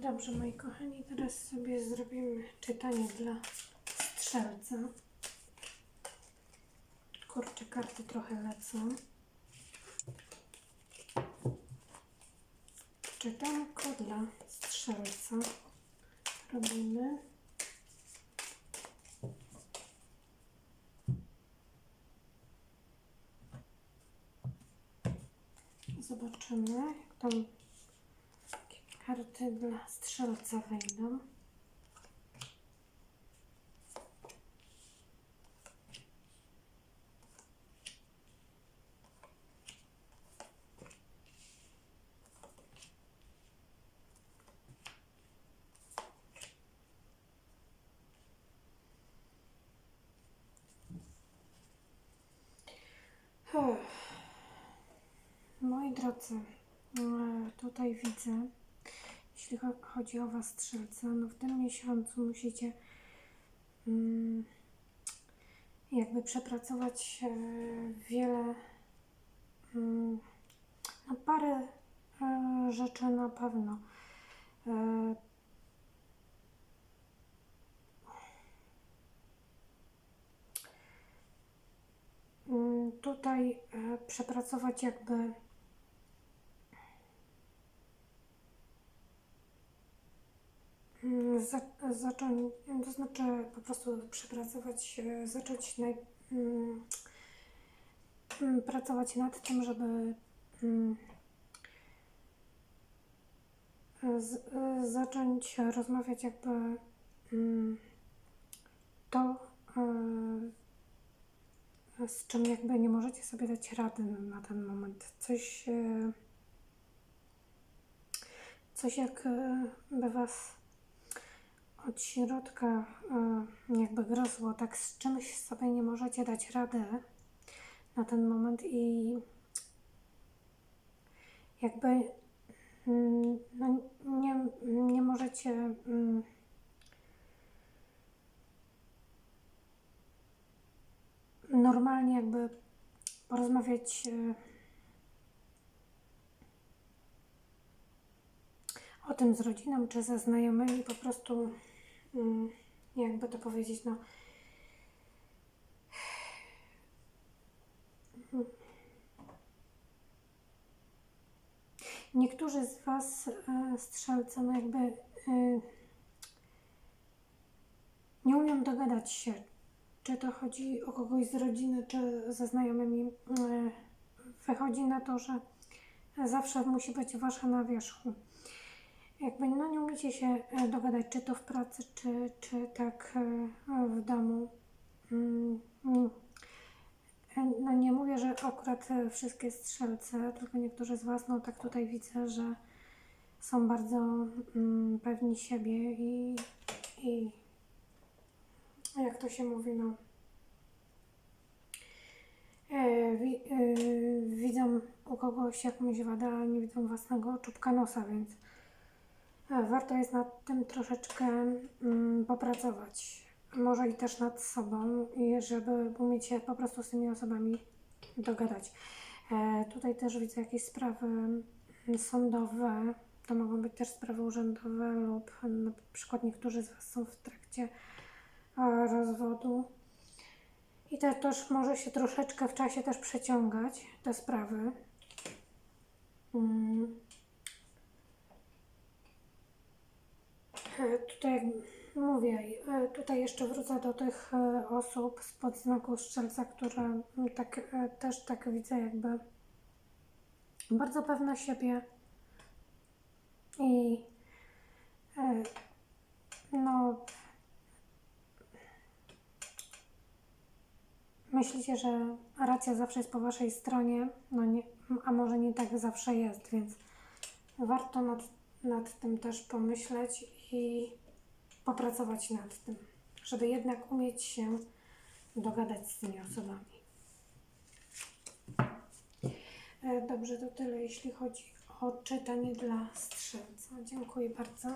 Dobrze, moi kochani, teraz sobie zrobimy czytanie dla strzelca. Kurczę, karty trochę lecą. Czytanko dla strzelca. Robimy. Zobaczymy, jak tam karty dla strzelca wejdą. Moi drodzy, e, tutaj widzę, jeśli cho- chodzi o Was strzelca, no w tym miesiącu musicie mm, jakby przepracować e, wiele, mm, no parę e, rzeczy na pewno. E, mm, tutaj przepracować jakby Mm, za, zacząć, to znaczy po prostu przepracować, e, zacząć naj, mm, mm, pracować nad tym, żeby mm, z, e, zacząć rozmawiać jakby to, e, z czym jakby nie możecie sobie dać rady na ten moment. Coś, coś jak by was od środka e, jakby gryzło, tak z czymś sobie nie możecie dać rady na ten moment i jakby mm, no, nie, nie możecie mm, normalnie jakby porozmawiać e, o tym z rodziną czy ze znajomymi, po prostu, jakby to powiedzieć, no. Niektórzy z Was, e, strzelcy, no jakby e, nie umiem dogadać się, czy to chodzi o kogoś z rodziny, czy ze znajomymi. E, Wychodzi na to, że zawsze musi być Wasza na wierzchu jakby no nie umiecie się e, dogadać, czy to w pracy, czy, czy tak e, w domu. Mm. E, No nie mówię, że akurat wszystkie strzelce, tylko niektórzy z Was, no tak tutaj widzę, że są bardzo mm, pewni siebie i, i jak to się mówi, no wi, widzą u kogoś jakąś wadę, a nie widzą własnego czubka nosa, więc Warto jest nad tym troszeczkę mm, popracować. Może i też nad sobą, żeby umieć się po prostu z tymi osobami dogadać. E, tutaj też widzę jakieś sprawy mm, sądowe. To mogą być też sprawy urzędowe lub na przykład niektórzy z Was są w trakcie e, rozwodu. I to też może się troszeczkę w czasie też przeciągać te sprawy. Mm. Tutaj jak mówię, e, tutaj jeszcze wrócę do tych e, osób spod znaku strzelca, które tak, e, też tak widzę jakby bardzo pewne siebie. I e, no myślicie, że racja zawsze jest po waszej stronie, no nie, a może nie tak zawsze jest, więc warto nad, nad tym też pomyśleć i popracować nad tym, żeby jednak umieć się dogadać z tymi osobami. E, Dobrze, to tyle jeśli chodzi o czytanie dla strzelca. Dziękuję bardzo.